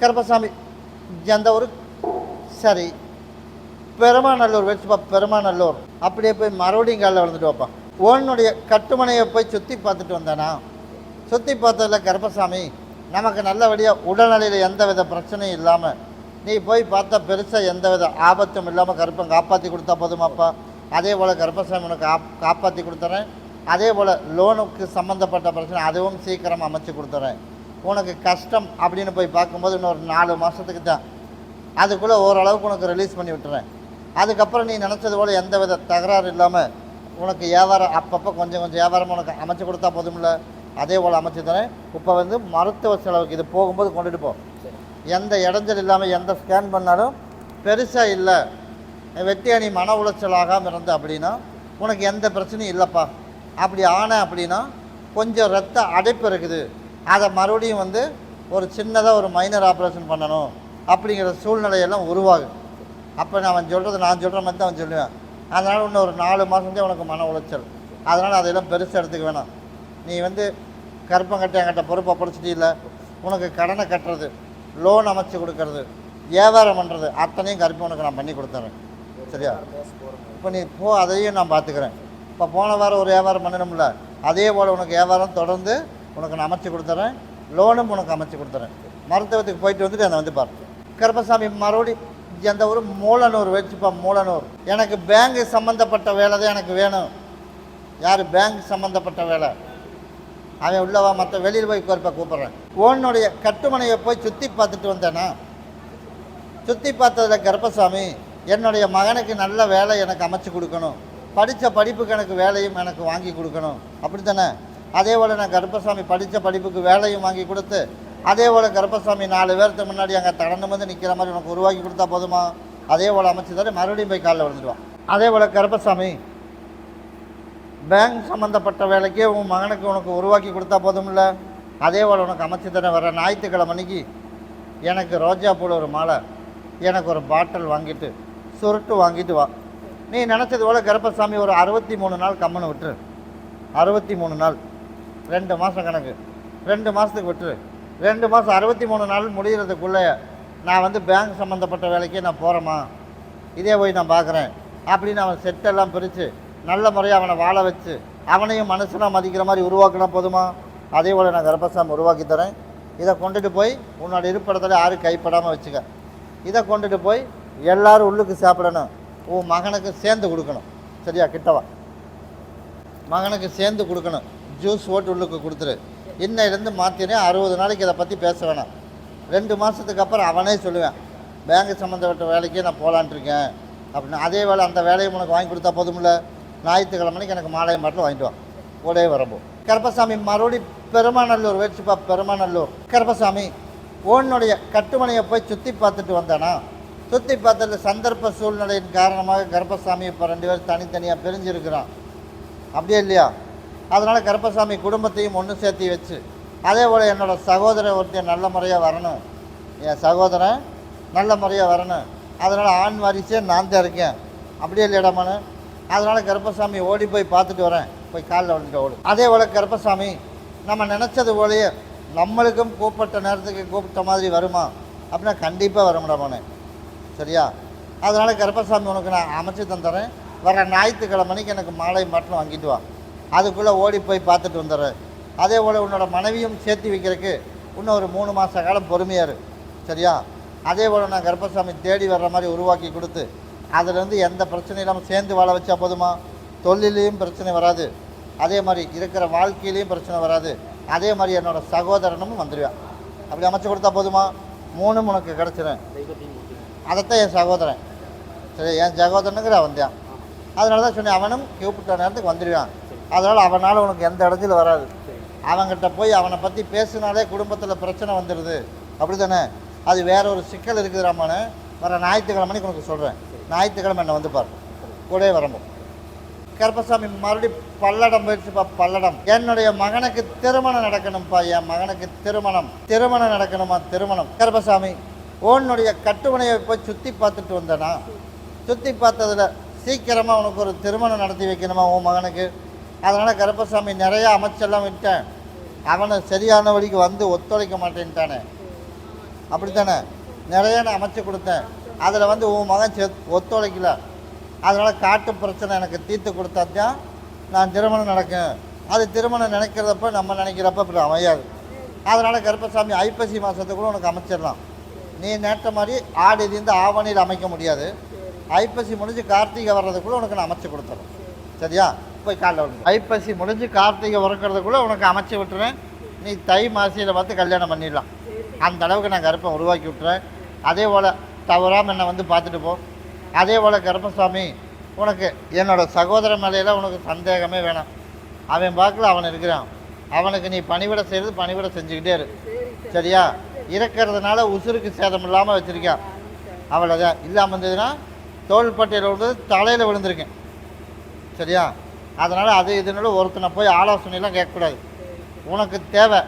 கருப்பசாமி எந்த ஊர் சரி பெருமாநல்லூர் வச்சுப்பா பெருமாநல்லூர். அப்படியே போய் மறுபடியும் காலில் விழுந்துட்டு வைப்பான் உன்னுடைய கட்டுமனையை போய் சுற்றி பார்த்துட்டு வந்தானா சுற்றி பார்த்ததில் கருப்பசாமி நமக்கு நல்லபடியாக உடல்நிலையில் எந்த வித பிரச்சனையும் இல்லாமல் நீ போய் பார்த்தா பெருசாக எந்த வித ஆபத்தும் இல்லாமல் கருப்பன் காப்பாற்றி கொடுத்தா போதுமாப்பா. அதே போல் கருப்பசாமி உனக்கு காப் காப்பாற்றி கொடுத்துறேன். அதே போல் லோனுக்கு சம்மந்தப்பட்ட பிரச்சனை அதுவும் சீக்கிரம் அமைச்சு கொடுத்துறேன். உனக்கு கஷ்டம் அப்படின்னு போய் பார்க்கும்போது இன்னொரு நாலு மாதத்துக்கு தான். அதுக்குள்ளே ஓரளவுக்கு உனக்கு ரிலீஸ் பண்ணி விட்டுறேன். அதுக்கப்புறம் நீ நினச்சது போல் எந்த வித தகராறு இல்லாமல் உனக்கு வியாபாரம் அப்பப்போ கொஞ்சம் கொஞ்சம் வியாபாரம் உனக்கு அமைச்சு கொடுத்தா போதும்ல? அதே போல் அமைச்சு தரேன். இப்போ வந்து மருத்துவ செலவுக்கு இது போகும்போது கொண்டுட்டு போ. எந்த இடைஞ்சல் இல்லாமல் எந்த ஸ்கேன் பண்ணாலும் பெருசாக இல்லை. வெட்டி நீ மன உளைச்சல் ஆகாமல் இருந்த அப்படின்னா உனக்கு எந்த பிரச்சனையும் இல்லைப்பா. அப்படி ஆன அப்படின்னா கொஞ்சம் ரத்த அடைப்பு இருக்குது. அதை மறுபடியும் வந்து ஒரு சின்னதாக ஒரு மைனர் ஆப்ரேஷன் பண்ணணும் அப்படிங்கிற சூழ்நிலையெல்லாம் உருவாகும் அப்போ நான் அவன் சொல்கிறது நான் சொல்கிற மாதிரி தான் அவன் சொல்லுவேன். அதனால் இன்னும் ஒரு நாலு மாதம் உனக்கு மன உளைச்சல். அதனால் அதையெல்லாம் பெருசாக எடுத்துக்க வேணாம். நீ வந்து கருப்பம் கட்டி என்கிட்ட பொறுப்பை படிச்சிட்டீல்ல உனக்கு கடனை கட்டுறது லோன் அமைச்சு கொடுக்கறது வியாபாரம் பண்ணுறது அத்தனையும் கருப்பம் உனக்கு நான் பண்ணி கொடுத்துறேன். சரியா? இப்போ நீ போ அதையும் நான் பார்த்துக்கிறேன். இப்போ போன வாரம் ஒரு வியாபாரம் பண்ணணும்ல. அதே போல் உனக்கு வியாபாரம் தொடர்ந்து உனக்கு நான் அமைச்சு கொடுத்துறேன். லோனும் உனக்கு அமைச்சு கொடுத்துறேன். மருத்துவத்துக்கு போயிட்டு வந்துட்டு அதை வந்து பார்த்து கருப்பசாமி மறுபடி எந்த ஊர் மூலனூர் வச்சுப்பா மூலனூர் எனக்கு பேங்க் சம்மந்தப்பட்ட வேலை தான் எனக்கு வேணும். யார் பேங்க் சம்மந்தப்பட்ட வேலை? அவன் உள்ளவா மற்ற வெளியில் போய் குறிப்பா கூப்பிட்றேன். உன்னுடைய கட்டுமனையை போய் சுற்றி பார்த்துட்டு வந்தேனா? சுற்றி பார்த்ததில் கர்ப்பசாமி என்னுடைய மகனுக்கு நல்ல வேலை எனக்கு அமைச்சு கொடுக்கணும். படித்த படிப்புக்கு எனக்கு வேலையும் எனக்கு வாங்கி கொடுக்கணும். அப்படி தானே அதே போல் நான் கருப்பசாமி படித்த படிப்புக்கு வேலையும் வாங்கி கொடுத்து அதே போல் கருப்பசாமி நாலு பேர்த்து முன்னாடி அங்கே தடந்து வந்து நிற்கிற மாதிரி உனக்கு உருவாக்கி கொடுத்தா போதுமா? அதே போல் அமைச்சு தர மறுபடியும் போய் காலில் விழுந்துடுவான் அதே போல் கருப்பசாமி பேங்க் சம்மந்தப்பட்ட வேலைக்கே உன் மகனுக்கு உனக்கு உருவாக்கி கொடுத்தா போதும்ல அதே போல் உனக்கு அமைச்சு தர வர ஞாயிற்றுக்கிழமை அன்னைக்கு எனக்கு ரோஜா பூவில் ஒரு மாலை எனக்கு ஒரு பாட்டில் வாங்கிட்டு சுருட்டு வாங்கிட்டு வா. நீ நினச்சது போல் கருப்பசாமி ஒரு அறுபத்தி மூணு நாள் கம்முன்னு விட்டுரு. அறுபத்தி மூணு நாள். ரெண்டு மாதம் கணக்கு. ரெண்டு மாதத்துக்கு விட்டுரு. ரெண்டு மாதம் அறுபத்தி மூணு நாள் முடிகிறதுக்குள்ளே நான் வந்து பேங்க் சம்மந்தப்பட்ட வேலைக்கே நான் போகிறேம்மா இதே போய் நான் பார்க்குறேன் அப்படின்னு அவன் செட்டெல்லாம் பிரித்து நல்ல முறையாக அவனை வாழ வச்சு அவனையும் மனசில் மதிக்கிற மாதிரி உருவாக்கினா போதுமா? அதே போல் நான் கர்ப்பசாமி உருவாக்கி தரேன். இதை கொண்டுட்டு போய் உன்னோட இருப்பிடத்தில் யாரும் கைப்படாமல் வச்சுக்க. இதை கொண்டுட்டு போய் எல்லாரும் உள்ளுக்கு சாப்பிடணும். உன் மகனுக்கு சேர்ந்து கொடுக்கணும். சரியா? கிட்டவா? மகனுக்கு சேர்ந்து கொடுக்கணும். ஜூஸ் ஓட்டு உள்ளுக்கு கொடுத்துரு. இன்னையிலேருந்து மாற்றினேன் அறுபது நாளைக்கு இதை பற்றி பேச வேணாம். ரெண்டு மாதத்துக்கு அப்புறம் அவனே சொல்லுவேன் பேங்க் சம்மந்தப்பட்ட வேலைக்கே நான் போகலான்ட்ருக்கேன் அப்படின்னு. அதே வேலை அந்த வேலையை உனக்கு வாங்கி கொடுத்தா போதுமில்ல? ஞாயிற்றுக்கிழமைக்கு எனக்கு மாலையை மாட்டில் வாங்கிட்டு வா. கூடவே வரப்போ கருப்பசாமி மறுபடி பெருமாநல்லூர் வேட்சிப்பா பெருமாநல்லூர். கருப்பசாமி ஓனுடைய கட்டுமனையை போய் சுற்றி பார்த்துட்டு வந்தானா? சுற்றி பார்த்ததில் சந்தர்ப்ப சூழ்நிலையின் காரணமாக கருப்பசாமி இப்போ ரெண்டு பேரும் தனித்தனியாக பிரிஞ்சிருக்கிறான். அப்படியே இல்லையா? அதனால் கருப்பசாமி குடும்பத்தையும் ஒன்று சேர்த்து வச்சு அதே போல் என்னோடய சகோதரன் ஒருத்தர் நல்ல முறையாக வரணும். என் சகோதரன் நல்ல முறையாக வரணும். அதனால் ஆண் வாரிசே நான் தான் இருக்கேன். அப்படியே இல்லையடாமான்னு அதனால் கருப்பசாமி ஓடி போய் பார்த்துட்டு வரேன். போய் காலில் வந்துட்டு ஓடும் அதே போல் கருப்பசாமி நம்ம நினச்சது போலயே நம்மளுக்கும் கூப்பிட்ட நேரத்துக்கு கூப்பிட்ட மாதிரி வருமா? அப்படின்னா கண்டிப்பாக வரமுடாமானே சரியா? அதனால் கருப்பசாமி உனக்கு நான் அமைச்சு தந்துடுறேன் வர ஞாயிற்றுக்கிழமைக்கு எனக்கு மாலை மட்டும் வாங்கிட்டு வா. அதுக்குள்ளே ஓடி போய் பார்த்துட்டு வந்துடுறேன் அதே போல் உன்னோட மனைவியும் சேர்த்து வைக்கிறதுக்கு இன்னும் ஒரு மூணு மாத காலம் பொறுமையாக இரு. சரியா? அதே போல் நான் கர்ப்பசாமி தேடி வர்ற மாதிரி உருவாக்கி கொடுத்து அதுலேருந்து எந்த பிரச்சனையும் இல்லாமல் சேர்ந்து வாழ வச்சா போதுமா? தொழிலையும் பிரச்சனை வராது. அதே மாதிரி இருக்கிற வாழ்க்கையிலையும் பிரச்சனை வராது. அதே மாதிரி என்னோடய சகோதரனும் வந்துடுவேன் அப்படி அமைச்சு கொடுத்தா போதுமா? மூணும் உனக்கு கிடச்சிரும். அதைத்தான் என் சகோதரன். சரி என் சகோதரனுங்கிற வந்தேன். அதனால தான் சொன்னேன் அவனும் கூப்பிட்ட நேரத்துக்கு வந்துடுவான் அதனால் அவனால் உனக்கு எந்த இடத்துல வராது. அவங்ககிட்ட போய் அவனை பற்றி பேசினாலே குடும்பத்தில் பிரச்சனை வந்துடுது அப்படி தானே அது வேற ஒரு சிக்கல் இருக்குது ராமானு. வர ஞாயிற்றுக்கிழமைக்கு உனக்கு சொல்கிறேன் ஞாயிற்றுக்கிழமை என்னை வந்து பாரு. கூடவே வரம்போ கருப்பசாமி மறுபடி பல்லடம் போயிடுச்சுப்பா பல்லடம். என்னுடைய மகனுக்கு திருமணம் நடக்கணும்ப்பா என் மகனுக்கு திருமணம். திருமணம் நடக்கணுமா திருமணம். கருப்பசாமி உன்னுடைய கட்டுமனையை போய் சுற்றி பார்த்துட்டு வந்தேனா? சுற்றி பார்த்ததில் சீக்கிரமாக உனக்கு ஒரு திருமணம் நடத்தி வைக்கணுமா உன் மகனுக்கு? அதனால் கருப்பசாமி நிறையா அமைச்செல்லாம் விட்டேன் அவனை சரியான வழிக்கு வந்து ஒத்துழைக்க மாட்டேன்ட்டானே. அப்படித்தானே? நிறைய நான் அமைச்சு கொடுத்தேன். அதில் வந்து உன் மகன் செ ஒத்துழைக்கல. அதனால் காட்டு பிரச்சனை எனக்கு தீர்த்து கொடுத்தா தான் நான் திருமணம் நடக்கும் அது திருமணம் நினைக்கிறதப்ப நம்ம நினைக்கிறப்ப இப்படி அமையாது. அதனால் கருப்பசாமி ஐப்பசி மாதத்துக்குள்ள உனக்கு அமைச்சிடலாம். நீ நேற்ற மாதிரி ஆடு இருந்து ஆவணியில் அமைக்க முடியாது. ஐப்பசி முடிஞ்சு கார்த்திகை வர்றதுக்குள்ளே உனக்கு நான் அமைச்சு கொடுத்துறேன். சரியா? போய் காலைல வந்து ஐப்பசி முடிஞ்சு கார்த்திகை உறக்கிறதுக்குள்ளே உனக்கு அமைச்சு விட்டுறேன். நீ தை மாசியில் பார்த்து கல்யாணம் பண்ணிடலாம். அந்த அளவுக்கு நான் கருப்பை உருவாக்கி விட்டுறேன். அதே போல் தவறாமல் என்னை வந்து பார்த்துட்டு போ. அதே போல் கருப்பசாமி உனக்கு என்னோட சகோதர மேலையில் உனக்கு சந்தேகமே வேணாம். அவன் பார்க்கல அவன் இருக்கிறான். அவனுக்கு நீ பணிவிட செய்கிறது பணிவிட செஞ்சுக்கிட்டே இரு. சரியா? இறக்கிறதுனால உசுருக்கு சேதம் இல்லாமல் வச்சுருக்கான் அவ்வளோதான் இல்லாமல் இருந்ததுன்னா தோள்பட்டையில் விழுந்தது தலையில் விழுந்திருக்கேன். சரியா? அதனால் அது இதனால ஒருத்தனை போய் ஆலோசனைலாம் கேட்கக்கூடாது. உனக்கு தேவை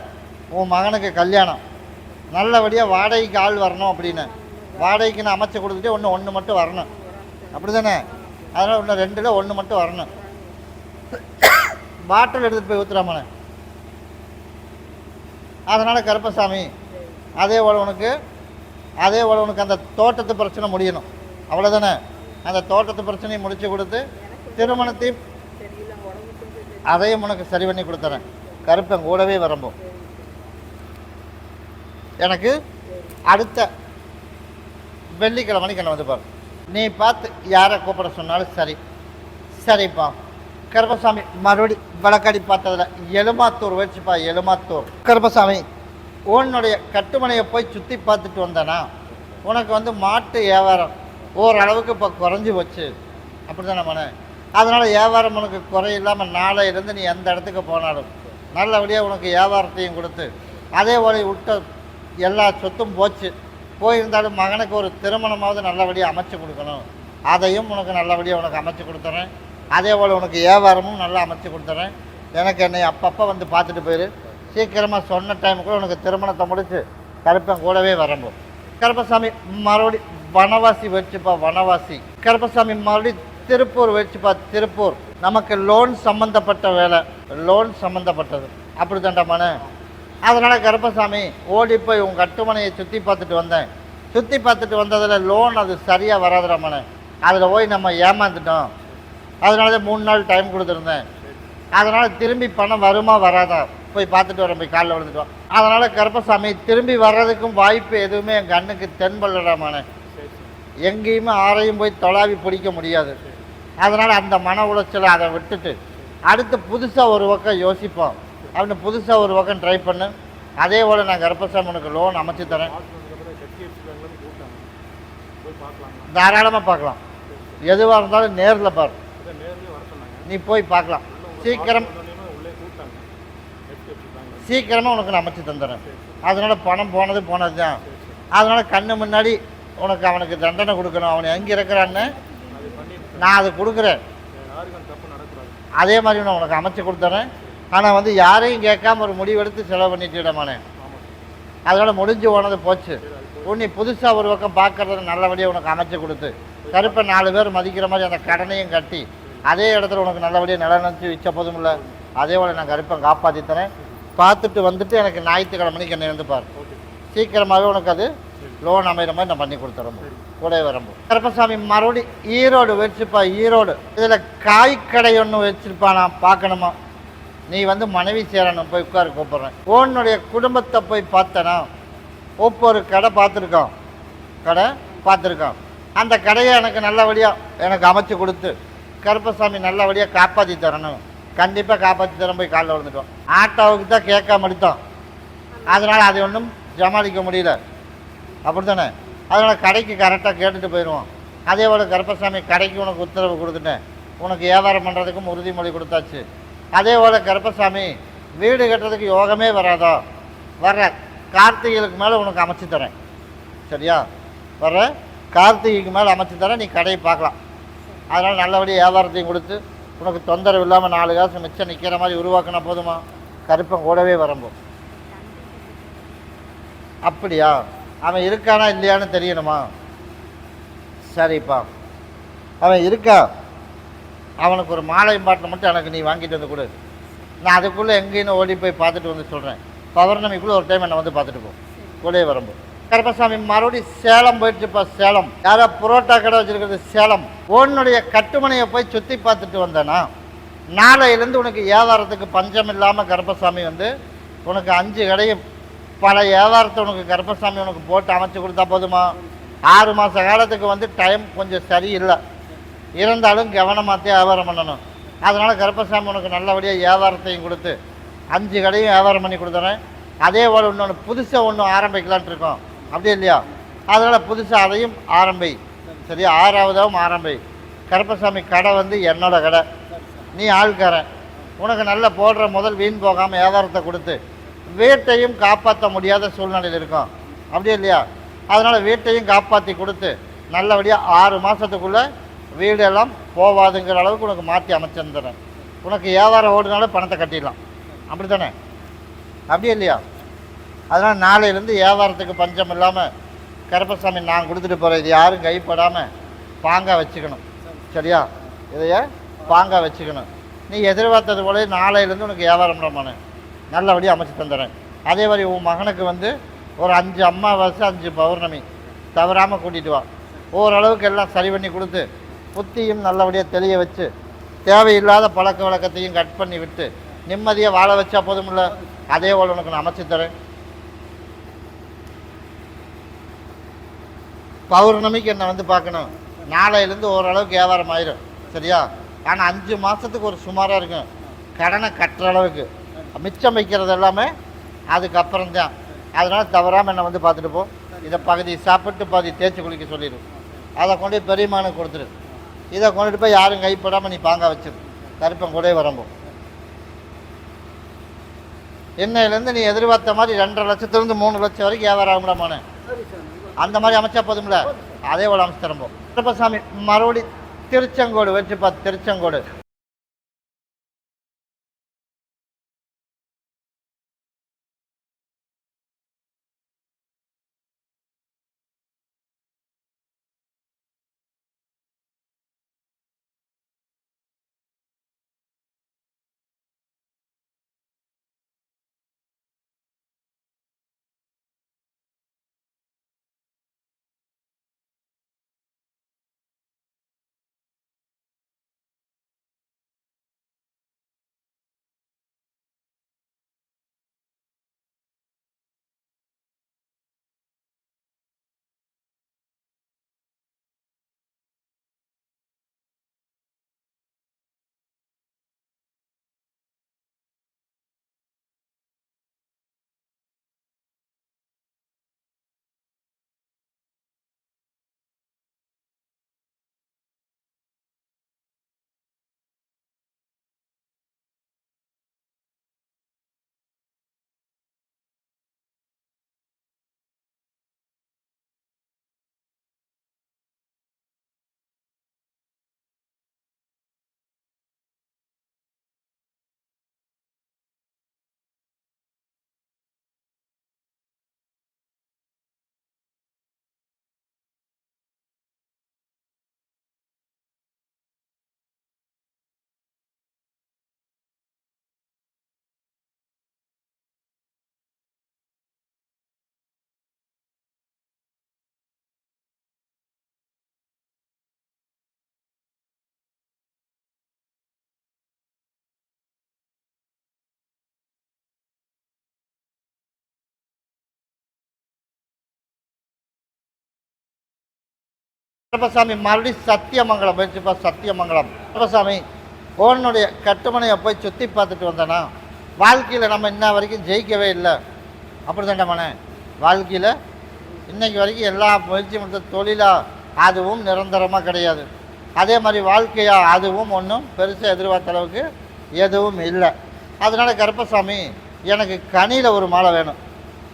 உன் மகனுக்கு கல்யாணம். நல்லபடியாக வாடகைக்கு ஆள் வரணும் அப்படின்னு. வாடகைக்கு நான் அமைச்சு கொடுத்துட்டு ஒன்று ஒன்று மட்டும் வரணும். அப்படி தானே அதனால் இன்னும் ரெண்டில் ஒன்று மட்டும் வரணும். பாட்டில் எடுத்துகிட்டு போய் ஊற்றுறாமண்ணே அதனால் கருப்பசாமி அதே போல் உனக்கு அதே போல் உனக்கு அந்த தோட்டத்து பிரச்சனை முடியணும். அவ்வளோதானே அந்த தோட்டத்து பிரச்சனையை முடித்து கொடுத்து திருமணத்தையும் அதையும் உனக்கு சரி பண்ணி கொடுத்துறேன். கருப்பன் கூடவே வரம்போ. எனக்கு அடுத்த வெள்ளிக்கிழமை கண்ண வந்து பாரு. நீ பார்த்து யாரை கூப்பிட சொன்னாலும் சரி. சரிப்பா. கருப்பசாமி மறுபடி வழக்காடி பார்த்ததுல எலுமாத்தூர் வச்சுப்பா எலுமாத்தூர் கருப்பசாமி உன்னுடைய கட்டுமனையை போய் சுற்றி பார்த்துட்டு வந்தேனா உனக்கு வந்து மாட்டு வியாபாரம் ஓரளவுக்கு இப்போ குறைஞ்சி போச்சு. அப்படி தானே மன அதனால் வியாபாரம் உனக்கு குறையில்லாமல் நாளையிலேருந்து நீ எந்த இடத்துக்கு போனாலும் நல்லபடியாக உனக்கு வியாபாரத்தையும் கொடுத்து அதே போல விட்ட எல்லா சொத்தும் போச்சு. போயிருந்தாலும் மகனுக்கு ஒரு திருமணமாவது நல்லபடியாக அமைச்சு கொடுக்கணும். அதையும் உனக்கு நல்லபடியாக உனக்கு அமைச்சு கொடுத்துறேன். அதே போல் உனக்கு வியாபாரமும் நல்லா அமைச்சு கொடுத்துறேன். எனக்கு என்னை அப்பப்போ வந்து பார்த்துட்டு போயிரு. சீக்கிரமாக சொன்ன டைமுக்குள்ள உனக்கு திருமணத்தை முடித்து கருப்பன் கூடவே வரம்போ. கருப்பசாமி மறுபடி வனவாசி வச்சுப்பா வனவாசி. கருப்பசாமி மறுபடி திருப்பூர் வச்சு பார்த்து திருப்பூர். நமக்கு லோன் சம்மந்தப்பட்ட வேலை. லோன் சம்மந்தப்பட்டது அப்படி தாண்டாமானே அதனால் கருப்பசாமி ஓடி போய் உங்கள் கட்டுமனையை சுற்றி பார்த்துட்டு வந்தேன். சுற்றி பார்த்துட்டு வந்ததில் லோன் அது சரியாக வராதுடாமனே அதில் போய் நம்ம ஏமாந்துட்டோம். அதனால தான் மூணு நாள் டைம் கொடுத்துருந்தேன். அதனால் திரும்பி பணம் வருமா வராதா? போய் பார்த்துட்டு வரேன் போய் காலில் விழுந்துட்டோம். அதனால் கருப்பசாமி திரும்பி வர்றதுக்கும் வாய்ப்பு எதுவுமே என் கண்ணுக்கு தென்படலாமானே எங்கேயுமே ஆரையும் போய் தொலாவி பிடிக்க முடியாது. அதனால் அந்த மன உளைச்சலை அதை விட்டுட்டு அடுத்து புதுசாக ஒரு பக்கம் யோசிப்போம். அப்படின்னு புதுசாக ஒரு பக்கம் ட்ரை பண்ணு. அதே போல் நான் கருப்பசாமனுக்கு லோன் அமைச்சு தரேன். தாராளமாக பார்க்கலாம். எதுவாக இருந்தாலும் நேரில் பாரு. நீ போய் பார்க்கலாம். சீக்கிரம் சீக்கிரமாக உனக்கு நான் அமைச்சு தந்துடுறேன் அதனால் பணம் போனது போனது தான் அதனால் கண்ணு முன்னாடி உனக்கு அவனுக்கு தண்டனை கொடுக்கணும். அவன் எங்கே இருக்கிறான்னு நான் அதை கொடுக்குறேன். அதே மாதிரி நான் உனக்கு அமைச்சு கொடுத்துறேன். ஆனால் வந்து யாரையும் கேட்காம ஒரு முடிவெடுத்து செலவு பண்ணிட்டுடமானே. அதனால் முடிஞ்சு போனது போச்சு. உன்னை புதுசாக ஒரு பக்கம் பார்க்கறத நல்லபடியாக உனக்கு அமைச்சு கொடுத்து. கருப்பை நாலு பேர் மதிக்கிற மாதிரி அந்த கடனையும் கட்டி. அதே இடத்துல உனக்கு நல்லபடியாக நிலநினச்சி வச்ச போதும் இல்லை. அதே போல் நான் கருப்பை காப்பாற்றி தரேன் பார்த்துட்டு வந்துட்டு எனக்கு ஞாயிற்றுக்கிழமைக்கு என்னை வந்து பாரு. சீக்கிரமாகவே உனக்கு அது லோன் அமைகிற மாதிரி நான் பண்ணி கொடுத்துறோம். கூட வரம்பு. கருப்பசாமி மறுபடி ஈரோடு வச்சுப்பா ஈரோடு. இதில் காய் கடை ஒன்று வச்சுருப்பா நான் பார்க்கணுமா? நீ வந்து மனைவி சேரணும் போய் உட்கார கூப்பிட்றேன். உன்னுடைய குடும்பத்தை போய் பார்த்தனா? ஒவ்வொரு கடை பார்த்துருக்கோம் கடை பார்த்துருக்கோம் அந்த கடையை எனக்கு நல்லபடியாக எனக்கு அமைச்சு கொடுத்து கருப்பசாமி நல்லபடியாக காப்பாற்றி தரணும். கண்டிப்பாக காப்பாற்றி தரேன் போய் காலைல விழுந்துட்டோம். ஆட்டோவுக்கு தான் கேட்காம எடுத்தோம் அதனால் அதை ஒன்றும் சமாளிக்க முடியல. அப்படி தானே அதனால் கடைக்கு கரெக்டாக கேட்டுட்டு போயிடுவோம் அதே போல் கருப்பசாமி கடைக்கு உனக்கு உத்தரவு கொடுத்துட்டேன். உனக்கு வியாபாரம் பண்ணுறதுக்கும் உறுதிமொழி கொடுத்தாச்சு. அதே போல் கருப்பசாமி வீடு கட்டுறதுக்கு யோகமே வராதோ? வர்ற. கார்த்திகைக்கு மேலே உனக்கு அமைச்சு தரேன். சரியா? வர்ற. கார்த்திகைக்கு மேலே அமைச்சு தரேன். நீ கடையை பார்க்கலாம். அதனால் நல்லபடியாக வியாபாரத்தையும் கொடுத்து உனக்கு தொந்தரவு இல்லாமல் நாலு காசு மிச்சம் நிற்கிற மாதிரி உருவாக்கினா போதுமா? கருப்பன் கூடவே வரம்போ. அப்படியா? அவன் இருக்கானா இல்லையான்னு தெரியணுமா? சரிப்பா. அவன் இருக்கா? அவனுக்கு ஒரு மாலை பாட்டில் மட்டும் எனக்கு நீ வாங்கிட்டு வந்து கொடு. நான் அதுக்குள்ளே எங்கேயும் ஓடி போய் பார்த்துட்டு வந்து சொல்கிறேன் பௌர்ணமிக்குள்ளே ஒரு டைம் என்னை வந்து பார்த்துட்டு போ. கொலையை வரம்பு. கருப்பசாமி மறுபடியும் சேலம் போயிடுச்சுப்பா சேலம். யாரோ புரோட்டா கடை வச்சுருக்கிறது சேலம். உன்னுடைய கட்டுமனையை போய் சுற்றி பார்த்துட்டு வந்தேனா? நாளையிலேருந்து உனக்கு ஏதாரத்துக்கு பஞ்சம் இல்லாமல் கருப்பசாமி வந்து உனக்கு அஞ்சு கடையும் பல வியாபாரத்தை உனக்கு கருப்பசாமி உனக்கு போட்டு அமைச்சு கொடுத்தா போதுமா? ஆறு மாத காலத்துக்கு வந்து டைம் கொஞ்சம் சரியில்லை. இருந்தாலும் கவனமாகத்தே வியாபாரம் பண்ணணும். அதனால் கருப்பசாமி உனக்கு நல்லபடியாக வியாபாரத்தையும் கொடுத்து அஞ்சு கடையும் வியாபாரம் பண்ணி கொடுத்துறேன். அதே போல் இன்னொன்று புதுசாக ஒன்று ஆரம்பிக்கலான்ட்டு இருக்கோம். அப்படி இல்லையா? அதனால் புதுசாக அதையும் ஆரம்பி. சரியா? ஆறாவதாகவும் ஆரம்பி. கருப்பசாமி கடை வந்து என்னோட கடை. நீ ஆள்காரன். உனக்கு நல்லா போடுற முதல் வீண் போகாமல் வியாபாரத்தை கொடுத்து வீட்டையும் காப்பாற்ற முடியாத சூழ்நிலையில் இருக்கும். அப்படி இல்லையா? அதனால் வீட்டையும் காப்பாற்றி கொடுத்து நல்லபடியாக ஆறு மாதத்துக்குள்ளே வீடெல்லாம் போவாதுங்கிற அளவுக்கு உனக்கு மாற்றி அமைச்சிருந்துறேன். உனக்கு வியாபாரம் ஓடுனாலும் பணத்தை கட்டிடலாம். அப்படி தானே அப்படியே இல்லையா? அதனால் நாளையிலேருந்து வியாபாரத்துக்கு பஞ்சம் இல்லாமல் கருப்பசாமி நான் கொடுத்துட்டு போகிறேன் இது யாரும் கைப்படாமல் பாங்காக வச்சுக்கணும். சரியா? இதைய பாங்காக வச்சுக்கணும். நீ எதிர்பார்த்தது போல நாளையிலேருந்து உனக்கு வியாபாரம் பண்ண நல்லபடியாக அமைச்சு தந்துடுறேன் அதே மாதிரி உன் மகனுக்கு வந்து ஒரு அஞ்சு அமாவாசை அஞ்சு பௌர்ணமி தவறாமல் கூட்டிகிட்டு வா. ஓரளவுக்கு எல்லாம் சரி பண்ணி கொடுத்து புத்தியும் நல்லபடியாக தெளிய வச்சு தேவையில்லாத பழக்க வழக்கத்தையும் கட் பண்ணி விட்டு நிம்மதியாக வாழ வச்சா போதுமில்ல அதே போல் உனக்கு நான் அமைச்சு தரேன். பௌர்ணமிக்கு என்னை வந்து பார்க்கணும். நாளையிலேருந்து ஓரளவுக்கு வியாபாரம் ஆயிரும். சரியா? ஆனால் அஞ்சு மாதத்துக்கு ஒரு சுமாராக இருக்கும். கடனை கட்டுற அளவுக்கு. மிச்சம் வைக்கிறது எல்லாமே அதுக்கப்புறம் தான் அதனால் தவறாமல் என்னை வந்து பார்த்துட்டு போ. இதை பகுதி சாப்பிட்டு பாதி தேய்ச்சி குளிக்க சொல்லிடு. அதை கொண்டு போய் பெரியமானம் கொடுத்துரு இதை கொண்டுட்டு போய் யாரும் கைப்படாமல் நீ பாங்க வச்சிரு. கருப்பன் கூட வரம்போ. இன்னையிலேருந்து நீ எதிர்பார்த்த மாதிரி ரெண்டரை லட்சத்துலேருந்து மூணு லட்சம் வரைக்கும் வியாபாரம் ஆகும்டாமானே அந்த மாதிரி அமைச்சா போதும்ல? அதே போல் அமைச்சு தரம்போ கருப்பசாமி மறுபடி திருச்செங்கோடு வச்சு பார்த்து திருச்செங்கோடு. கருப்பசாமி மறுபடியும் சத்தியமங்கலம் போயிடுச்சுப்பா சத்தியமங்கலம். கருப்பசாமி உன்னுடைய கட்டுமனையை போய் சுற்றி பார்த்துட்டு வந்தேன்னா வாழ்க்கையில் நம்ம இன்ன வரைக்கும் ஜெயிக்கவே இல்லை. அப்படி தாண்டமானே வாழ்க்கையில் இன்னைக்கு வரைக்கும் எல்லா முயற்சியும் முடித்த தொழிலாக அதுவும் நிரந்தரமாக கிடையாது. அதே மாதிரி வாழ்க்கையாக அதுவும் ஒன்றும் பெருசாக எதிர்பார்த்த அளவுக்கு எதுவும் இல்லை. அதனால் கருப்பசாமி எனக்கு கனியில் ஒரு மாலை வேணும்.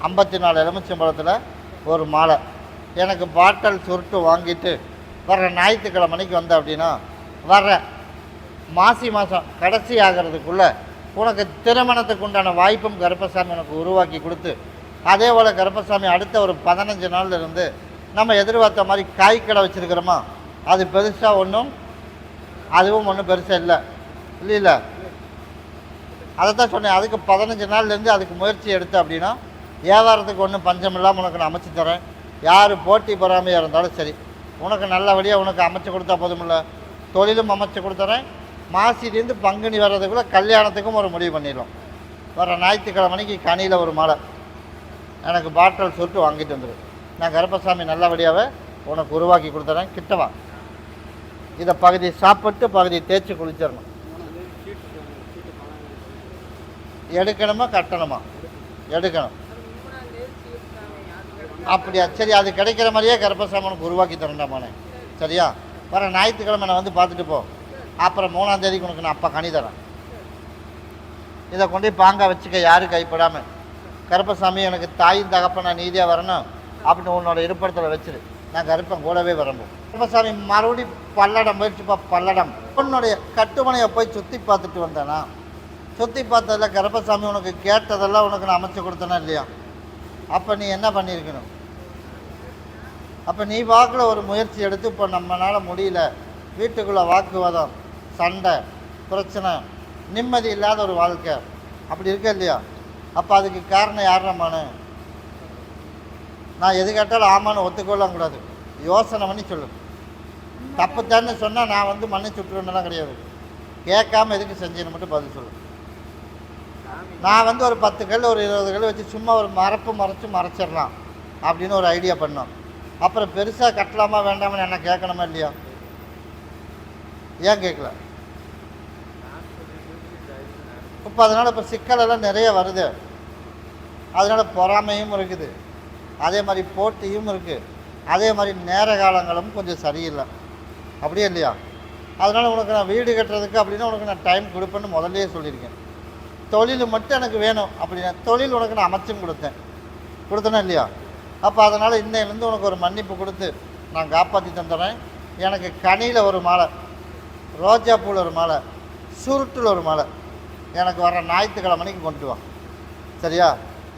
ஐம்பத்தி நாலு எலுமிச்சம்பழத்தில் ஒரு மாலை. எனக்கு பாட்டல் சுருட்டு வாங்கிட்டு வர்ற ஞாயிற்றுக்கிழமை மணிக்கு வந்த அப்படின்னா வர்ற மாசி மாதம் கடைசி ஆகிறதுக்குள்ளே உனக்கு திருமணத்துக்கு உண்டான வாய்ப்பும் கருப்பசாமி உனக்கு உருவாக்கி கொடுத்து அதே போல் கருப்பசாமி அடுத்த ஒரு பதினஞ்சு நாள்ல இருந்து நம்ம எதிர்பார்த்த மாதிரி காய் கடை வச்சுருக்கிறோமா? அது பெருசாக ஒன்றும் அதுவும் ஒன்றும் பெருசாக இல்லை. இல்லை அதை தான் சொன்னேன். அதுக்கு பதினஞ்சு நாள்லேருந்து அதுக்கு முயற்சி எடுத்து அப்படின்னா வியாபாரத்துக்கு ஒன்றும் பஞ்சம் இல்லாமல் உனக்கு நான் அமைச்சு தரேன். யார் போட்டி பொறாமையாக இருந்தாலும் சரி. உனக்கு நல்லபடியாக உனக்கு அமைச்சு கொடுத்தா போதுமில்ல. தொழிலும் அமைச்சு கொடுத்துறேன். மாசிலேருந்து பங்குனி வர்றதுக்குள்ளே கல்யாணத்துக்கும் ஒரு முடிவு பண்ணிடலாம். வர ஞாயிற்றுக்கிழமைக்கு கனியில் ஒரு மாலை. எனக்கு பாட்டில் சுட்டு வாங்கிட்டு வந்துடு நான் கருப்பசாமி நல்லபடியாகவே உனக்கு உருவாக்கி கொடுத்துறேன். கிட்டவா இதை பகுதி சாப்பிட்டு பகுதி தேய்ச்சி குளிச்சிடணும். எடுக்கணுமா கட்டணுமா? எடுக்கணும். அப்படியா? சரி அது கிடைக்கிற மாதிரியே கருப்பசாமி உனக்கு உருவாக்கி தரண்டாமானே சரியா? வர ஞாயிற்றுக்கிழமை நான் வந்து பார்த்துட்டு போ. அப்புறம் மூணாம் தேதிக்கு உனக்கு நான் அப்பா கனி தரேன். இதை கொண்டு பாங்காக வச்சுக்க யாரும் கைப்படாமல் கருப்பசாமி எனக்கு தாயும் தகப்ப நான் நீதியாக வரணும் அப்படின்னு உன்னோட இருப்பிடத்தில் வச்சிரு. நான் கருப்பன் கூடவே வரம்போ கருப்பசாமி மறுபடி பல்லடம் போயிடுச்சுப்பா பல்லடம். உன்னுடைய கட்டுமனையை போய் சுற்றி பார்த்துட்டு வந்தேனா? சுற்றி பார்த்ததில் கருப்பசாமி உனக்கு கேட்டதெல்லாம் உனக்கு நான் அமைச்சு கொடுத்தேனா இல்லையா? அப்போ நீ என்ன பண்ணியிருக்கணும்? அப்போ நீ வாக்கில் ஒரு முயற்சி எடுத்து இப்போ நம்மளால் முடியல. வீட்டுக்குள்ளே வாக்குவாதம் சண்டை பிரச்சனை நிம்மதி இல்லாத ஒரு வாழ்க்கை. அப்படி இருக்க இல்லையா? அப்போ அதுக்கு காரணம் யாருமானு நான் எது கேட்டாலும் ஆமான்னு ஒத்துக்கொள்ளக்கூடாது யோசனை பண்ணி சொல்லு. தப்பு தானே சொன்னால் நான் வந்து மன்னிச்சு விட்டுருவேன்லாம் கிடையாது. கேட்காம எதுக்கு செஞ்சேன்னு மட்டும் பதில் சொல்லு. நான் வந்து ஒரு பத்து கல் ஒரு இருபது கல் வச்சு சும்மா ஒரு மரப்பு மறைச்சு மறைச்சிடலாம். அப்படின்னு ஒரு ஐடியா பண்ணோம். அப்புறம் பெருசாக கட்டலாமா வேண்டாமான்னு என்ன கேட்கணுமா இல்லையா? ஏன் கேட்கல? இப்போ அதனால் இப்போ சிக்கலெல்லாம் நிறைய வருது. அதனால் பொறாமையும் இருக்குது. அதே மாதிரி போட்டியும் இருக்குது அதே மாதிரி நேர காலங்களும் கொஞ்சம் சரியில்லை. அப்படியே இல்லையா? அதனால் உனக்கு நான் வீடு கட்டுறதுக்கு அப்படின்னா உனக்கு நான் டைம் கொடுப்பேன்னு முதல்லையே சொல்லியிருக்கேன். தொழில் மட்டும் எனக்கு வேணும் அப்படின்னா தொழில் உனக்கு நான் அமைச்சும் கொடுத்தேன். கொடுத்தேனா இல்லையா? அப்போ அதனால் இன்னையிலேருந்து உனக்கு ஒரு மன்னிப்பு கொடுத்து நான் காப்பாற்றி தந்துடுறேன். எனக்கு கனியில் ஒரு மாலை ரோஜா பூவில் ஒரு மாலை சுருட்டில் ஒரு மாலை. எனக்கு வர ஞாயிற்றுக்கிழமைக்கு கொண்டு வா. சரியா?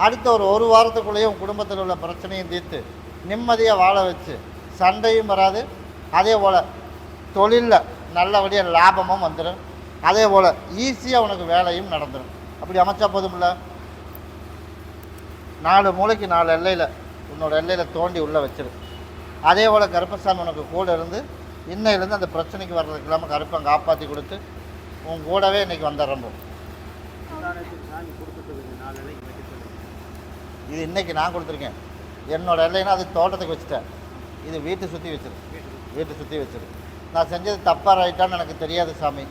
அடுத்த ஒரு ஒரு வாரத்துக்குள்ளேயே உன் குடும்பத்தில் உள்ள பிரச்சனையும் தீர்த்து நிம்மதியாக வாழ வச்சு சண்டையும் வராது. அதே போல் தொழிலில் நல்லபடியாக லாபமும் வந்துடும் அதே போல் ஈஸியாக உனக்கு வேலையும் நடந்துடும் அப்படி அமைச்சா போதுமில்ல நாலு மூளைக்கு நாலு எல்லையில் உன்னோட எல்லையில் தோண்டி உள்ளே வச்சிரு. அதே போல் கருப்பசாமி உனக்கு கூட இருந்து இன்னையிலேருந்து அந்த பிரச்சனைக்கு வர்றதுக்கு இல்லாமல் கருப்பன் காப்பாற்றி கொடுத்து உன் கூடவே இன்றைக்கி வந்துடுறோம் கொடுத்துட்டு நாலு இது இன்றைக்கி நான் கொடுத்துருக்கேன். என்னோட எல்லைன்னா அது தோட்டத்துக்கு வச்சுட்டேன். இது வீட்டை சுற்றி வச்சிரு. வீட்டை சுற்றி வச்சிரு. நான் செஞ்சது தப்பாக ரைட்டான்னு எனக்கு தெரியாது சாமி.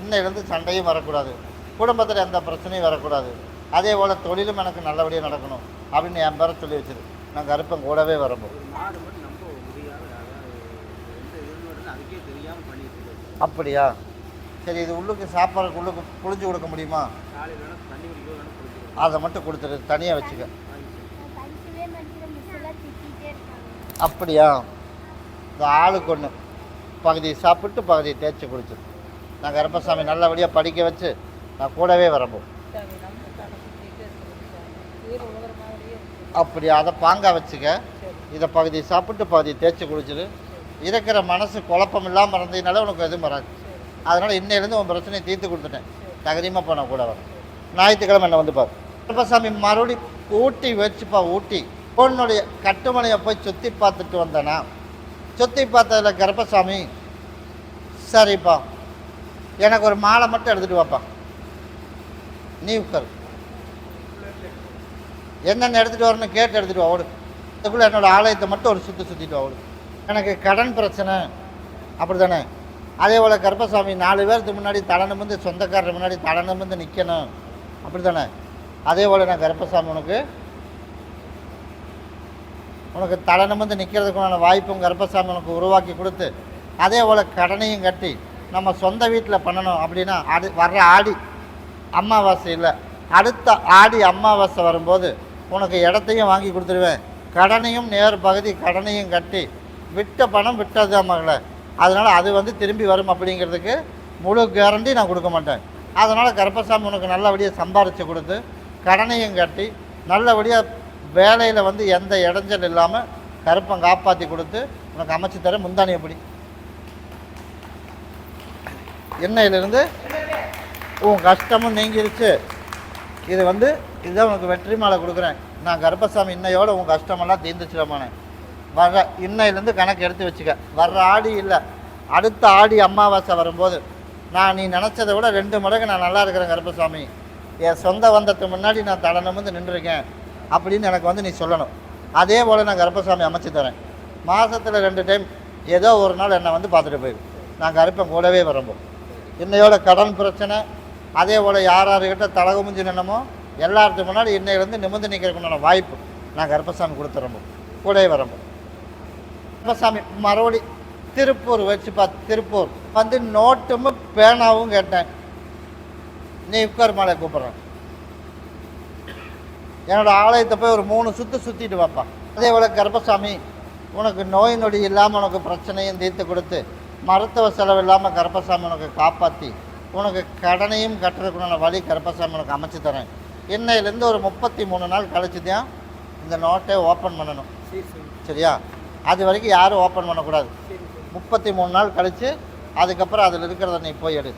இன்னையிலேருந்து சண்டையும் வரக்கூடாது. குடும்பத்தில் எந்த பிரச்சனையும் வரக்கூடாது. அதே போல் தொழிலும் எனக்கு நல்லபடியாக நடக்கணும் அப்படின்னு என் பேரை சொல்லி வச்சிரு. நான் கருப்பன் கூடவே வரப்போ அப்படியா? சரி இது உள்ளுக்கு சாப்பாடுக்கு உள்ளுக்கு புளிஞ்சு கொடுக்க முடியுமா? அதை மட்டும் கொடுத்துரு தனியாக வச்சுக்க. அப்படியா? இந்த ஆளுக்கு ஒன்று பகுதியை சாப்பிட்டு பகுதியை தேய்ச்சி குடிச்சிரு. நான் கருப்பசாமி நல்லபடியாக படிக்க வச்சு நான் கூடவே வரப்போம் அப்படி அதை பாங்காக வச்சுக்க. இதை பகுதி சாப்பிட்டு பகுதி தேய்ச்சி குடிச்சிரு இருக்கிற மனசு குழப்பம் இல்லாமல் இருந்ததுனால உனக்கு எதுவும் வராது. அதனால் இன்னையிலேருந்து உன் பிரச்சனையை தீர்த்து கொடுத்துட்டேன். தகரியமாக போனால் கூட வரும். ஞாயிற்றுக்கிழமை என்ன வந்து பாரு. கருப்பசாமி மறுபடி ஊட்டி வச்சுப்பா ஊட்டி. பொண்ணுடைய கட்டுமனையை போய் சுற்றி பார்த்துட்டு வந்தேனா? சுற்றி பார்த்ததில் கருப்பசாமி சரிப்பா. எனக்கு ஒரு மாலை மட்டும் எடுத்துகிட்டு வாப்பா. நீ உட்காரு. என்னென்ன எடுத்துகிட்டு வரணும் கேட்டு எடுத்துகிட்டு வா அதுக்குள்ளே என்னோடய ஆலயத்தை மட்டும் ஒரு சுற்றி சுற்றிட்டு அவளுக்கு எனக்கு கடன் பிரச்சனை அப்படி தானே அதே போல் கருப்பசாமி நாலு பேருக்கு முன்னாடி தலை நிமிந்து சொந்தக்காரர் முன்னாடி தலை நிமிந்து நிற்கணும் அப்படி தானே அதே போல் நான் கருப்பசாமி உனக்கு உனக்கு தலை நிமிந்து நிற்கிறதுக்குண்டான வாய்ப்பும் கருப்பசாமி உனக்கு உருவாக்கி கொடுத்து அதே போல் கடனையும் கட்டி நம்ம சொந்த வீட்டில் பண்ணணும் அப்படின்னா அது வர்ற ஆடி அமாவாசை இல்லை. அடுத்த ஆடி அமாவாசை வரும்போது உனக்கு இடத்தையும் வாங்கி கொடுத்துருவேன். கடனையும் நேர் பகுதி கடனையும் கட்டி விட்ட பணம் விட்டது மகளே? அதனால் அது வந்து திரும்பி வரும் அப்படிங்கிறதுக்கு முழு கேரண்டி நான் கொடுக்க மாட்டேன். அதனால் கருப்பசாமி உனக்கு நல்லபடியாக சம்பாரித்து கொடுத்து கடனையும் கட்டி நல்லபடியாக வேலையில் வந்து எந்த இடைஞ்சல் இல்லாமல் கருப்பம் காப்பாற்றி கொடுத்து உனக்கு அமைச்சு தர முந்தானி எப்படி எண்ணெயிலிருந்து உன் கஷ்டமும் நீங்கிருச்சு. இது வந்து இதுதான் உனக்கு வெற்றி மாலை கொடுக்குறேன். நான் கருப்பசாமி இன்னையோட உன் கஷ்டமெல்லாம் தீர்ந்துச்சிடமானேன் வர்ற இன்னையிலேருந்து கணக்கு எடுத்து வச்சுக்க. வர்ற ஆடி இல்லை. அடுத்த ஆடி அமாவாசை வரும்போது நான் நீ நினச்சதை விட ரெண்டு மடங்கு நான் நல்லா இருக்கிறேன் கருப்பசாமி. என் சொந்த வந்ததுக்கு முன்னாடி நான் தடனம் வந்து நின்றுருக்கேன். அப்படின்னு எனக்கு வந்து நீ சொல்லணும். அதே போல் நான் கருப்பசாமி அமைச்சு தரேன். மாதத்தில் ரெண்டு டைம் ஏதோ ஒரு நாள் என்னை வந்து பார்த்துட்டு போயிடும் நான் கருப்பன் கூடவே வரும்போது இன்னையோட கடன் பிரச்சனை அதே போல் யார் யாருக்கிட்ட தலகு முஞ்சி நின்னமோ எல்லாத்துக்கு முன்னாடி இன்னையிலேருந்து நிமிர்ந்து நிற்கிறதுக்குண்டான வாய்ப்பு நான் கருப்பசாமி கொடுத்துறோம் கூடவே வரம்போ கருப்பசாமி மறுபடி திருப்பூர் வச்சு பார்த்து திருப்பூர். வந்து நோட்டும் பேனாவும் கேட்டேன். நீ உட்கார் மாலை கூப்பிட்றேன். என்னோடய ஆலயத்தை போய் ஒரு மூணு சுற்று சுற்றிட்டு வாப்பா. அதே போல் கர்ப்பசாமி உனக்கு நோய் நொடி இல்லாமல் உனக்கு பிரச்சனையும் தீர்த்து கொடுத்து மருத்துவ செலவு இல்லாமல் கருப்பசாமி உனக்கு காப்பாற்றி உனக்கு கடனையும் கட்டுறதுக்குண்டான வழி கருப்பசாமி உனக்கு அமைச்சு தரேன். இன்னையிலேருந்து ஒரு முப்பத்தி மூணு நாள் கழிச்சு தான் இந்த நோட்டை ஓப்பன் பண்ணணும். சரி சரி. சரியா? அது வரைக்கும் யாரும் ஓப்பன் பண்ணக்கூடாது. முப்பத்தி மூணு நாள் கழித்து அதுக்கப்புறம் அதில் இருக்கிறத நீ போய் எடு.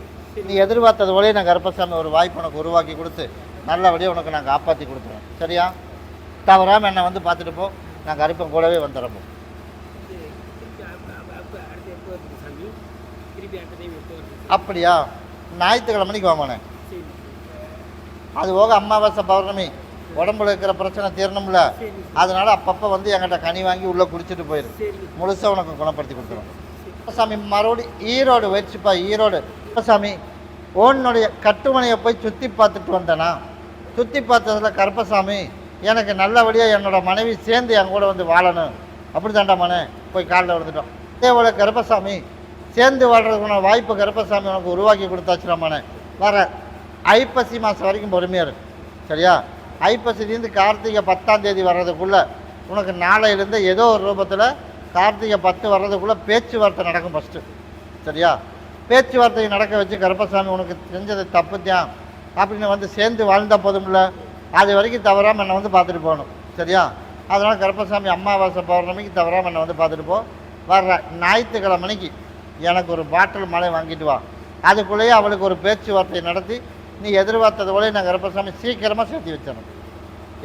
நீ எதிர்பார்த்தது போலயே நான் கருப்பசாமி ஒரு வாய்ப்பு உனக்கு உருவாக்கி கொடுத்து நல்லபடியாக உனக்கு நான் காப்பாற்றி கொடுத்துருவேன் சரியா? தவறாமல் என்னை வந்து பார்த்துட்டு போ. நான் கருப்பன் கூடவே வந்துடுறோம் அப்படியா? ஞாயிற்றுக்கிழமைக்கு சரி அது போக அமாவாசை பௌர்ணமி உடம்புல இருக்கிற பிரச்சனை தீரணும்ல. அதனால அப்பப்போ வந்து என்கிட்ட கனி வாங்கி உள்ளே குடிச்சிட்டு போயிரு. முழுசாக உனக்கு குணப்படுத்தி கொடுத்துரும். சாமி மறுபடி ஈரோடு வச்சுப்பா ஈரோடு. சாமி ஓனுடைய கட்டுமனையை போய் சுற்றி பார்த்துட்டு வந்தேனா? சுற்றி பார்த்ததுல கருப்பசாமி எனக்கு நல்லபடியாக என்னோட மனைவி சேர்ந்து என் கூட வந்து வாழணும். அப்படி தாண்டா மனே போய் காலில் விழுந்துட்டோம். அதே போல் கருப்பசாமி சேர்ந்து வாழ்றதுக்கான வாய்ப்பு கருப்பசாமி உனக்கு உருவாக்கி கொடுத்தாச்சுடா மனே. வர. ஐப்பசி மாதம் வரைக்கும் பொறுமையாக இருக்கும் சரியா? ஐப்பசிலேருந்து கார்த்திகை பத்தாம் தேதி வர்றதுக்குள்ளே உனக்கு நாளையிலேருந்து ஏதோ ஒரு ரூபத்தில் கார்த்திகை பத்து வர்றதுக்குள்ளே பேச்சுவார்த்தை நடக்கும் ஃபஸ்ட்டு சரியா? பேச்சுவார்த்தை நடக்க வச்சு கருப்பசாமி உனக்கு செஞ்சது தான். அப்படின்னு வந்து சேர்ந்து வாழ்ந்த போதும்ல. அது வரைக்கும் தவறாமல் என்னை வந்து பார்த்துட்டு போகணும். சரியா? அதனால் கருப்பசாமி அமாவாசை பௌர்ணமிக்கு தவறாமல் என்னை வந்து பார்த்துட்டு போ. வர்ற ஞாயிற்றுக்கிழமைக்கு எனக்கு ஒரு பாட்டில் மழை வாங்கிட்டு வா. அதுக்குள்ளேயே அவளுக்கு ஒரு பேச்சுவார்த்தை நடத்தி நீ எதிர்பார்த்தது போல நான் கருப்பசாமி சீக்கிரமாக சேர்த்து வச்சிடணும்.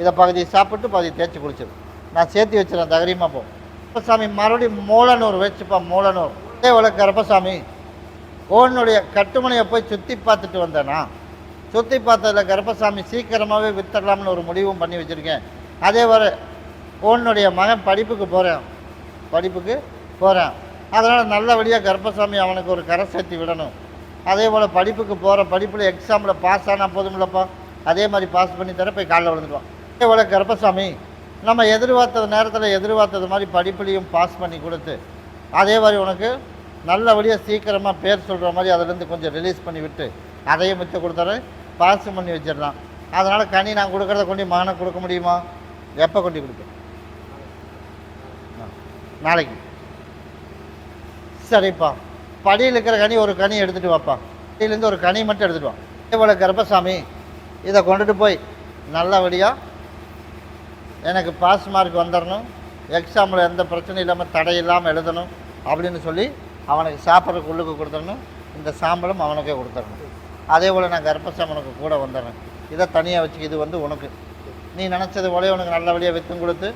இதை பகுதி சாப்பிட்டு பகுதி தேய்ச்சி குளிச்சிடும் நான் சேர்த்து வச்சிடறேன் தகரியமாக போ. கருப்பசாமி மறுபடியும் மூலனூர் வச்சுப்பா மூலனூர். அதே போல் கருப்பசாமி ஓனுடைய கட்டுமனையை போய் சுற்றி பார்த்துட்டு வந்தேனா? சுற்றி பார்த்ததில் கருப்பசாமி சீக்கிரமாகவே வித்தரலாம்னு ஒரு முடிவும் பண்ணி வச்சுருக்கேன். அதே போல் ஓனுடைய மகன் படிப்புக்கு போகிறேன் படிப்புக்கு போகிறேன் அதனால் நல்லபடியாக கருப்பசாமி அவனுக்கு ஒரு கரை சேர்த்து விடணும். அதே போல் படிப்புக்கு போகிற படிப்பில் எக்ஸாமில் பாஸ் ஆனால் போதுமில்லப்பா அதே மாதிரி பாஸ் பண்ணி தர போய் காலைல விழுந்துடுவோம் அதே போல் கருப்பசாமி நம்ம எதிர்பார்த்தது நேரத்தில் எதிர்பார்த்தது மாதிரி படிப்புலையும் பாஸ் பண்ணி கொடுத்து அதே மாதிரி உனக்கு நல்லபடியாக சீக்கிரமாக பேர் சொல்கிற மாதிரி அதுலேருந்து கொஞ்சம் ரிலீஸ் பண்ணி விட்டு அதையும் மிச்சம் கொடுத்துறேன் பாஸ் பண்ணி வச்சிடலாம். அதனால் கனி நான் கொடுக்குறத கொண்டு மகனை கொடுக்க முடியுமா? எப்போ கொண்டு கொடுப்பேன்? நாளைக்கு. சரிப்பா. படியில் இருக்கிற கனி ஒரு கனி எடுத்துகிட்டு வைப்பான் படியிலேருந்து ஒரு கனி மட்டும் எடுத்துகிட்டு வா. அதே போல் இதை கொண்டுட்டு போய் நல்லபடியாக எனக்கு பாஸ் மார்க் வந்துடணும் எக்ஸாமில் எந்த பிரச்சனையும் இல்லாமல் தடை இல்லாமல் எழுதணும் அப்படின்னு சொல்லி அவனுக்கு சாப்பிட்றதுக்கு உள்ளுக்கு கொடுத்துடணும். இந்த சாம்பலும் அவனுக்கே கொடுத்துடணும். அதே போல் நான் கர்ப்பசாமனுக்கு கூட வந்துடுறேன். இதை தனியாக வச்சு இது வந்து உனக்கு. நீ நினச்சது போலே உனக்கு நல்லபடியாக வித்தும் கொடுத்து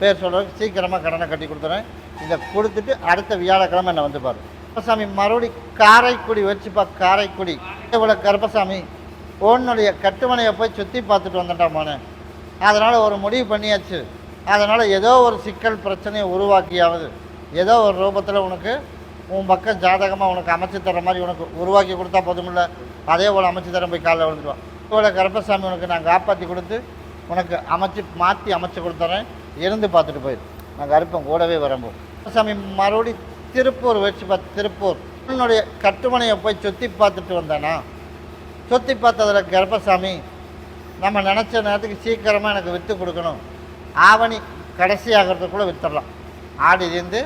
பேர் சொல்கிறதுக்கு சீக்கிரமாக கடனை கட்டி கொடுத்துறேன். இதை கொடுத்துட்டு அடுத்த வியாழக்கிழமை என்னை வந்து பாரு. கருப்பசாமி மறுபடி காரைக்குடி வச்சுப்பா காரைக்குடி. இவ்வளோ கருப்பசாமி உன்னுடைய கட்டுமனையை போய் சுற்றி பார்த்துட்டு வந்துட்டான் அதனால் ஒரு முடிவு பண்ணியாச்சு. அதனால் ஏதோ ஒரு சிக்கல் பிரச்சனையை உருவாக்கியாவது ஏதோ ஒரு ரூபத்தில் உனக்கு உன் பக்கம் ஜாதகமாக உனக்கு அமைச்சு தர மாதிரி உனக்கு உருவாக்கி கொடுத்தா போதுமில்ல. அதே போல் அமைச்சு தரம் போய் காலைல விழுந்துருவான் இவ்வளோ கருப்பசாமி உனக்கு நான் காப்பாற்றி கொடுத்து உனக்கு அமைச்சு மாற்றி அமைச்சு கொடுத்துறேன். இருந்து பார்த்துட்டு போயிடு நான் கருப்பன் கூடவே வரம்போம் கருப்பசாமி மறுபடி திருப்பூர் வச்சு பார்த்து திருப்பூர். என்னுடைய கட்டுமனையை போய் சுற்றி பார்த்துட்டு வந்தேனா. சுற்றி பார்த்ததில் கர்ப்பசாமி நம்ம நினச்ச நேரத்துக்கு சீக்கிரமாக எனக்கு விற்று கொடுக்கணும். ஆவணி கடைசி ஆகிறதுக்குள்ளே விற்றுடலாம் ஆடி இருந்து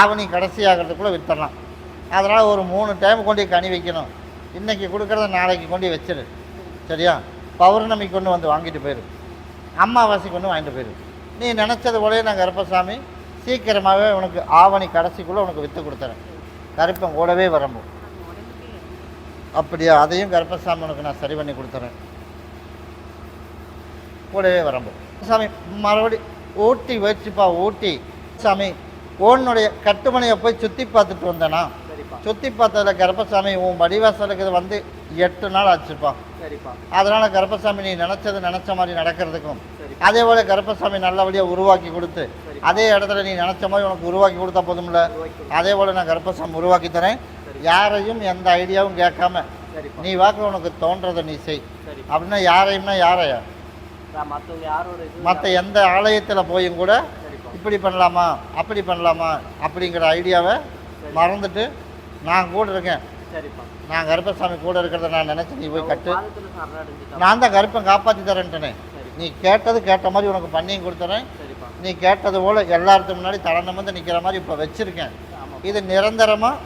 ஆவணி கடைசி ஆகிறதுக்குள்ளே விற்றுடலாம் அதனால் ஒரு மூணு டைம் கொண்டு கனி வைக்கணும். இன்றைக்கி கொடுக்குறத நாளைக்கு கொண்டு வச்சிரு. சரியா? பௌர்ணமி கொண்டு வந்து வாங்கிட்டு போயிரு. அம்மாவாசை கொண்டு வாங்கிட்டு போயிரு. நீ நினச்சது போலே நான் கருப்பசாமி சீக்கிரமாகவே உனக்கு ஆவணி கடைசிக்குள்ளே உனக்கு விற்று கொடுத்துறேன். கருப்பன் கூடவே வரம்போ அப்படியா? அதையும் கருப்பசாமி உனக்கு நான் சரி பண்ணி கொடுத்துறேன். கூடவே வரம்போ சாமி மறுபடி ஊட்டி வச்சுப்பா ஊட்டி. சாமி ஓனுடைய கட்டுமனையை போய் சுற்றி பார்த்துட்டு வந்தேனா? சுற்றி பார்த்ததில் கருப்பசாமி உன் வடிவாசலுக்கு வந்து எட்டு நாள் ஆச்சுப்பா. சரிப்பா. அதனால் கருப்பசாமி நீ நினச்சது நினச்ச மாதிரி நடக்கிறதுக்கும். அதே போல் கருப்பசாமி நல்லபடியாக உருவாக்கி கொடுத்து. அதே இடத்துல நீ நினச்ச மாதிரி உனக்கு உருவாக்கி கொடுத்தா போதும்ல. அதே போல் நான் கருப்பசாமி உருவாக்கி தரேன். யாரையும் எந்த ஐடியாவும் கேட்காம நீ வாக்கில் உனக்கு தோன்றதை நீ செய். அப்படின்னா யாரையும்னா யாரையா? மற்ற எந்த ஆலயத்தில் போயும் கூட இப்படி பண்ணலாமா அப்படி பண்ணலாமா அப்படிங்கிற ஐடியாவை. மறந்துட்டு நான் கூட இருக்கேன். சரிப்பா. நான் கருப்பசாமி கூட இருக்கிறத நான் நினச்சி நீ போய் கட்டு. நான் தான் கருப்பன் காப்பாற்றி தரேன்ட்டனே. நீ கேட்டது கேட்ட மாதிரி உனக்கு பண்ணியும் கொடுத்துறேன். நீ கேட்டது போல் எல்லாத்துக்கு முன்னாடி தலை நிமிர்ந்து நிற்கிற மாதிரி இப்போ வச்சுருக்கேன். இது நிரந்தரமாக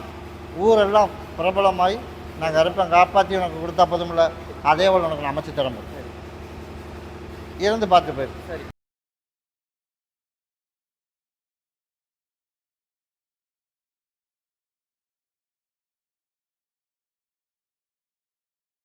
ஊரெல்லாம் பிரபலமாகி நான் கருப்பன் காப்பாற்றி உனக்கு கொடுத்தா போதும்ல? அதே போல் உனக்கு நான் அமைச்சு தர முடியும். இருந்து பார்த்து போயிரு.